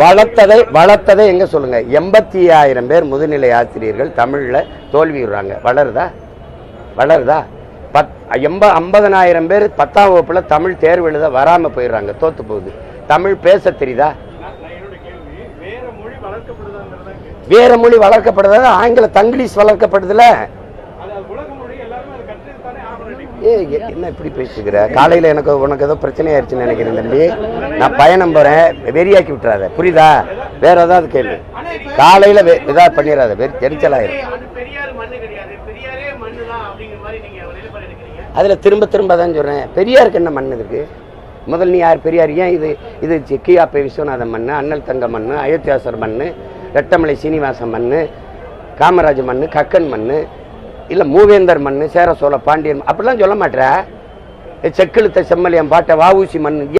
வளர்த்ததை வளர்த்ததை எங்க சொல்லுங்க? எண்பத்தி ஆயிரம் பேர் முதுநிலை ஆசிரியர்கள் தமிழ்ல தோல்வி விடுறாங்க. வளருதா? வளருதா? பத் எண்ப ஐம்பதனாயிரம் பேர் பத்தாம் வகுப்புல தமிழ் தேர்வு எழுத வராம போயிடுறாங்க. தோத்து போகுது. தமிழ் பேச தெரியுதா? வேற மொழி வளர்க்கப்படுதா ஆங்கில தங்கிலீஷ் வளர்க்கப்படுதுல. ஏ என்ன இப்படி பேசுகிற? காலையில் எனக்கு உனக்கு ஏதோ பிரச்சனை ஆயிடுச்சுன்னு நினைக்கிறேன் தம்பி. நான் பயணம் போகிறேன் வெறியாக்கி விட்டுறாத. புரியுதா? வேற ஏதாவது கேள்வி காலையில் இதாக பண்ணிடாத வெறி எரிச்சலாயிரும் அதில் திரும்ப திரும்ப தான் சொல்கிறேன் பெரியாருக்கு என்ன மண் இருக்கு? முதல் நீ யார்? பெரியார். ஏன் இது இது கியாப்பை விஸ்வநாதன் மண் அண்ணல் தங்க மண் அயோத்தியாசர் மண் ரெட்டமலை சீனிவாசன் மண் காமராஜ் மண் கக்கன் மண் இல்லை மூவேந்தர் மண் சேர சோழ பாண்டியன் அப்படிலாம் சொல்ல மாட்டேற. செக்கெழுத்த செம்மலியம் பாட்டை வாவூசி மண்